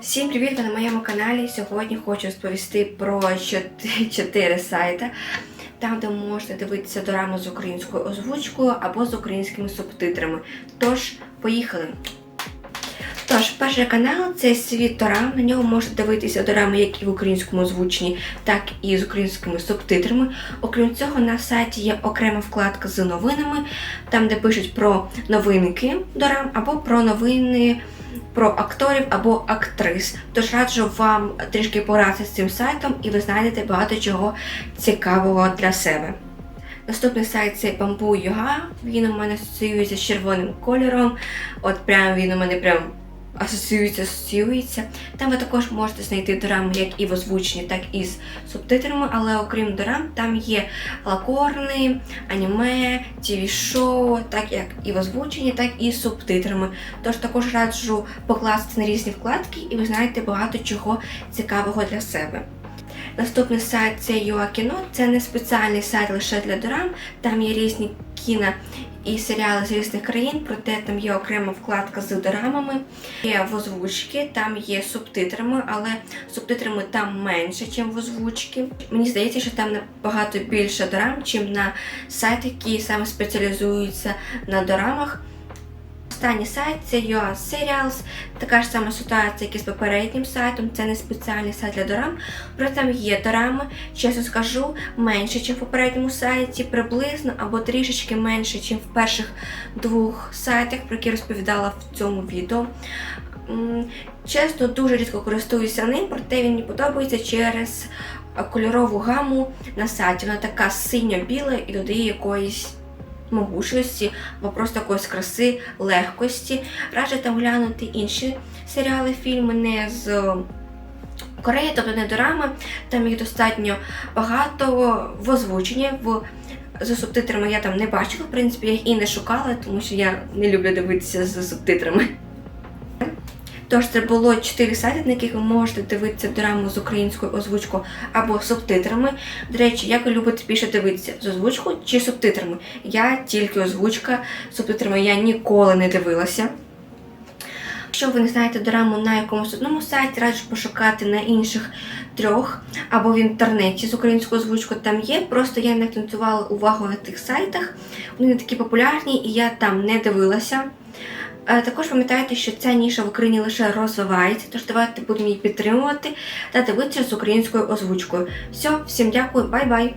Всім привіт! Ви на моєму каналі. Сьогодні хочу розповісти про 4 сайти, там, де можете дивитися дораму з українською озвучкою або з українськими субтитрами. Тож, поїхали! Тож, перший канал це світ Дорам. На ньому можете дивитися дорами як і в українському озвученні, так і з українськими субтитрами. Окрім цього, на сайті є окрема вкладка з новинами, там де пишуть про новинки дорам або про новини про акторів або актрис. Тож раджу вам трішки поратися з цим сайтом, і ви знайдете багато чого цікавого для себе. Наступний сайт це Bamboo.ua. Він у мене асоціюється з червоним кольором. От прям він у мене прям асоціюється, асоціюється. Там ви також можете знайти дорами як і в озвученні, так і з субтитрами, але окрім дорам, там є лакорни, аніме, тіві-шоу, так як і в озвученні, так і з субтитрами. Тож також раджу покласти на різні вкладки, і ви знаєте багато чого цікавого для себе. Наступний сайт це ЮАКіно. Це не спеціальний сайт лише для дорам. Там є різні кіно і серіали з різних країн, проте там є окрема вкладка з дорамами. Є в озвучки, там є субтитрами, але субтитрами там менше, ніж в озвучці. Мені здається, що там набагато більше дорам, ніж на сайт, які саме спеціалізуються на дорамах. Останній сайт це UA Serials. Така ж сама ситуація, як і з попереднім сайтом. Це не спеціальний сайт для дорам. Проте там є дорами, чесно скажу, менше, ніж в попередньому сайті, приблизно або трішечки менше, ніж в перших двох сайтах, про які розповідала в цьому відео. Чесно, дуже рідко користуюся ним, проте він мені подобається через кольорову гаму на сайті. Вона така синьо-біла і додає якоїсь могучості або просто якоїсь краси, легкості. Раджу там глянути інші серіали, фільми не з Кореї, тобто не дорами. Там їх достатньо багато в озвученні. в за субтитрами я там не бачила, в принципі, я їх і не шукала, тому що я не люблю дивитися з субтитрами. Тож це було 4 сайти, на яких ви можете дивитися дораму з українською озвучкою або субтитрами. До речі, як ви любите більше дивитися з озвучкою чи субтитрами? Я тільки озвучка, субтитрами я ніколи не дивилася. Якщо ви не знаєте дораму на якомусь одному сайті, раджу пошукати на інших трьох або в інтернеті з українською озвучкою там є. Просто я не акцентувала увагу на тих сайтах. Вони не такі популярні, і я там не дивилася. Е, Також пам'ятайте, що ця ніша в Україні лише розвивається, тож давайте будемо її підтримувати та дивитися з українською озвучкою. Все, всім дякую, бай-бай!